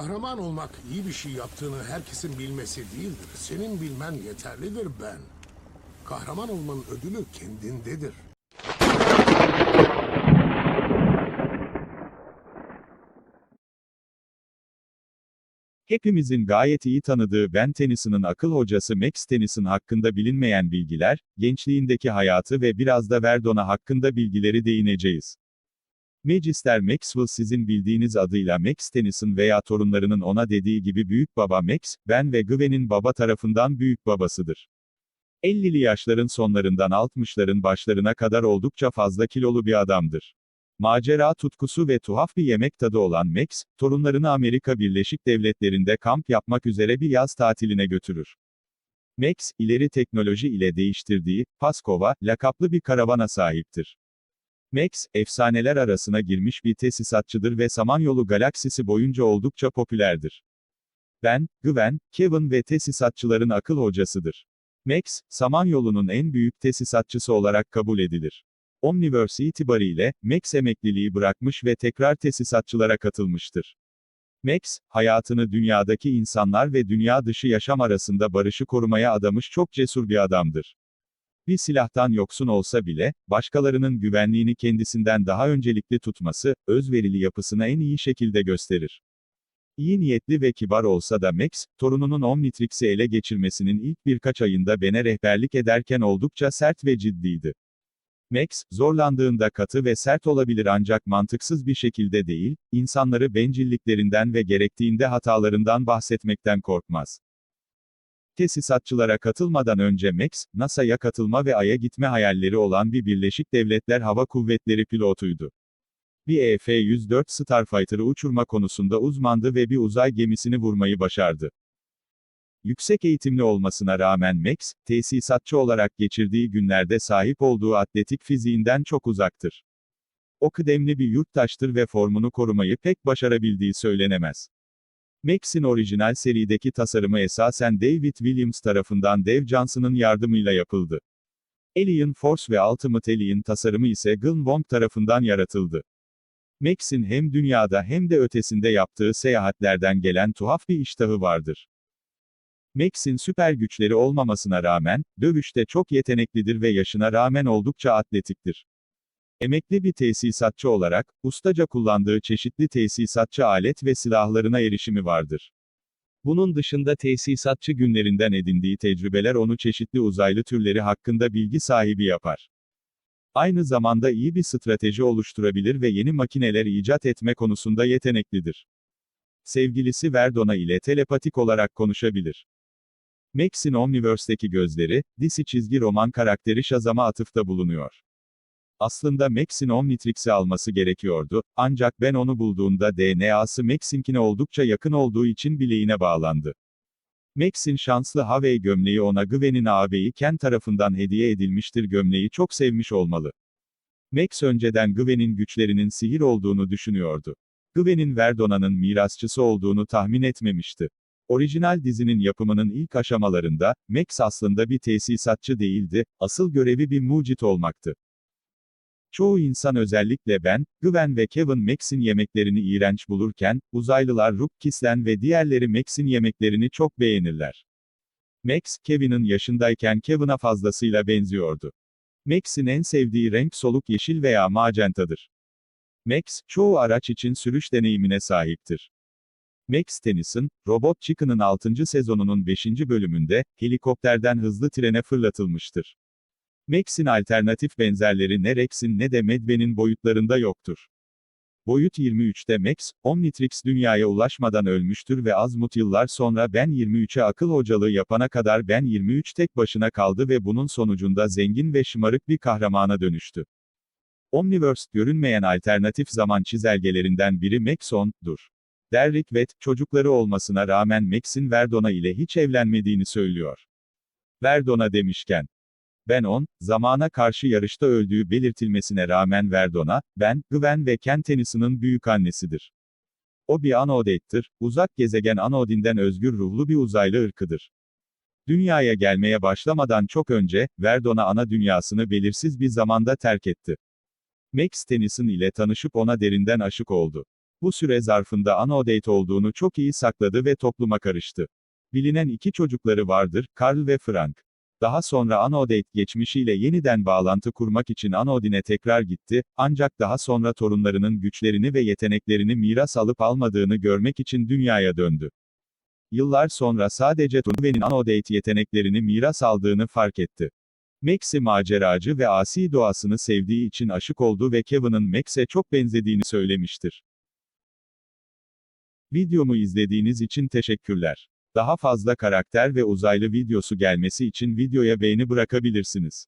Kahraman olmak iyi bir şey yaptığını herkesin bilmesi değildir. Senin bilmen yeterlidir ben. Kahraman olmanın ödülü kendindedir. Hepimizin gayet iyi tanıdığı Ben Tennyson'ın akıl hocası Max Tennyson hakkında bilinmeyen bilgiler, gençliğindeki hayatı ve biraz da Verdon'a hakkında bilgileri değineceğiz. Magister Maxwell sizin bildiğiniz adıyla Max Tennyson veya torunlarının ona dediği gibi büyük baba Max, Ben ve Gwen'in baba tarafından büyük babasıdır. 50'li yaşların sonlarından 60'ların başlarına kadar oldukça fazla kilolu bir adamdır. Macera tutkusu ve tuhaf bir yemek tadı olan Max, torunlarını Amerika Birleşik Devletleri'nde kamp yapmak üzere bir yaz tatiline götürür. Max, ileri teknoloji ile değiştirdiği, Paskova, lakaplı bir karavana sahiptir. Max, efsaneler arasına girmiş bir tesisatçıdır ve Samanyolu galaksisi boyunca oldukça popülerdir. Ben, Gwen, Kevin ve tesisatçıların akıl hocasıdır. Max, Samanyolu'nun en büyük tesisatçısı olarak kabul edilir. Omniverse itibariyle, Max emekliliği bırakmış ve tekrar tesisatçılara katılmıştır. Max, hayatını dünyadaki insanlar ve dünya dışı yaşam arasında barışı korumaya adamış çok cesur bir adamdır. Bir silahtan yoksun olsa bile, başkalarının güvenliğini kendisinden daha öncelikli tutması, özverili yapısını en iyi şekilde gösterir. İyi niyetli ve kibar olsa da Max, torununun Omnitrix'i ele geçirmesinin ilk birkaç ayında Ben'e rehberlik ederken oldukça sert ve ciddiydi. Max, zorlandığında katı ve sert olabilir ancak mantıksız bir şekilde değil, insanları bencilliklerinden ve gerektiğinde hatalarından bahsetmekten korkmaz. Tesisatçılara katılmadan önce Max, NASA'ya katılma ve Ay'a gitme hayalleri olan bir Birleşik Devletler Hava Kuvvetleri pilotuydu. Bir E EF-104 Starfighter'ı uçurma konusunda uzmandı ve bir uzay gemisini vurmayı başardı. Yüksek eğitimli olmasına rağmen Max, tesisatçı olarak geçirdiği günlerde sahip olduğu atletik fiziğinden çok uzaktır. O kıdemli bir yurttaştır ve formunu korumayı pek başarabildiği söylenemez. Max'in orijinal serideki tasarımı esasen David Williams tarafından Dave Johnson'ın yardımıyla yapıldı. Alien Force ve Ultimate Alien tasarımı ise Glenn Wong tarafından yaratıldı. Max'in hem dünyada hem de ötesinde yaptığı seyahatlerden gelen tuhaf bir iştahı vardır. Max'in süper güçleri olmamasına rağmen, dövüşte çok yeteneklidir ve yaşına rağmen oldukça atletiktir. Emekli bir tesisatçı olarak, ustaca kullandığı çeşitli tesisatçı alet ve silahlarına erişimi vardır. Bunun dışında tesisatçı günlerinden edindiği tecrübeler onu çeşitli uzaylı türleri hakkında bilgi sahibi yapar. Aynı zamanda iyi bir strateji oluşturabilir ve yeni makineler icat etme konusunda yeteneklidir. Sevgilisi Verdona ile telepatik olarak konuşabilir. Max'in Omniverse'deki gözleri, DC çizgi roman karakteri Shazam'a atıfta bulunuyor. Aslında Max'in Omnitrix'i alması gerekiyordu, ancak ben onu bulduğunda DNA'sı Max'inkine oldukça yakın olduğu için bileğine bağlandı. Max'in şanslı Havey gömleği ona Gwen'in ağabeyi Ken tarafından hediye edilmiştir gömleği çok sevmiş olmalı. Max önceden Gwen'in güçlerinin sihir olduğunu düşünüyordu. Gwen'in Verdona'nın mirasçısı olduğunu tahmin etmemişti. Orijinal dizinin yapımının ilk aşamalarında, Max aslında bir tesisatçı değildi, asıl görevi bir mucit olmaktı. Çoğu insan özellikle ben, Gwen ve Kevin Max'in yemeklerini iğrenç bulurken, uzaylılar Rook Kislen ve diğerleri Max'in yemeklerini çok beğenirler. Max, Kevin'in yaşındayken Kevin'a fazlasıyla benziyordu. Max'in en sevdiği renk soluk yeşil veya magentadır. Max, çoğu araç için sürüş deneyimine sahiptir. Max Tennyson, Robot Chicken'ın 6. sezonunun 5. bölümünde, helikopterden hızlı trene fırlatılmıştır. Max'in alternatif benzerleri ne Rex'in ne de Medve'nin boyutlarında yoktur. Boyut 23'te Max, Omnitrix dünyaya ulaşmadan ölmüştür ve azmut yıllar sonra Ben 23'e akıl hocalığı yapana kadar Ben 23 tek başına kaldı ve bunun sonucunda zengin ve şımarık bir kahramana dönüştü. Omniverse, görünmeyen alternatif zaman çizelgelerinden biri Maxon'dur. Derrick Wett, çocukları olmasına rağmen Max'in Verdona ile hiç evlenmediğini söylüyor. Verdona demişken, ben on, zamana karşı yarışta öldüğü belirtilmesine rağmen Verdona, Ben, Gwen ve Ken Tennyson'ın büyük annesidir. O bir Anodate'tir, uzak gezegen Anodin'den özgür ruhlu bir uzaylı ırkıdır. Dünyaya gelmeye başlamadan çok önce, Verdona ana dünyasını belirsiz bir zamanda terk etti. Max Tennyson ile tanışıp ona derinden aşık oldu. Bu süre zarfında Anodate olduğunu çok iyi sakladı ve topluma karıştı. Bilinen iki çocukları vardır, Carl ve Frank. Daha sonra Anodate geçmişiyle yeniden bağlantı kurmak için Anodine tekrar gitti, ancak daha sonra torunlarının güçlerini ve yeteneklerini miras alıp almadığını görmek için dünyaya döndü. Yıllar sonra sadece Tunve'nin Anodate yeteneklerini miras aldığını fark etti. Max'i maceracı ve asi doğasını sevdiği için aşık oldu ve Kevin'ın Max'e çok benzediğini söylemiştir. Videomu izlediğiniz için teşekkürler. Daha fazla karakter ve uzaylı videosu gelmesi için videoya beğeni bırakabilirsiniz.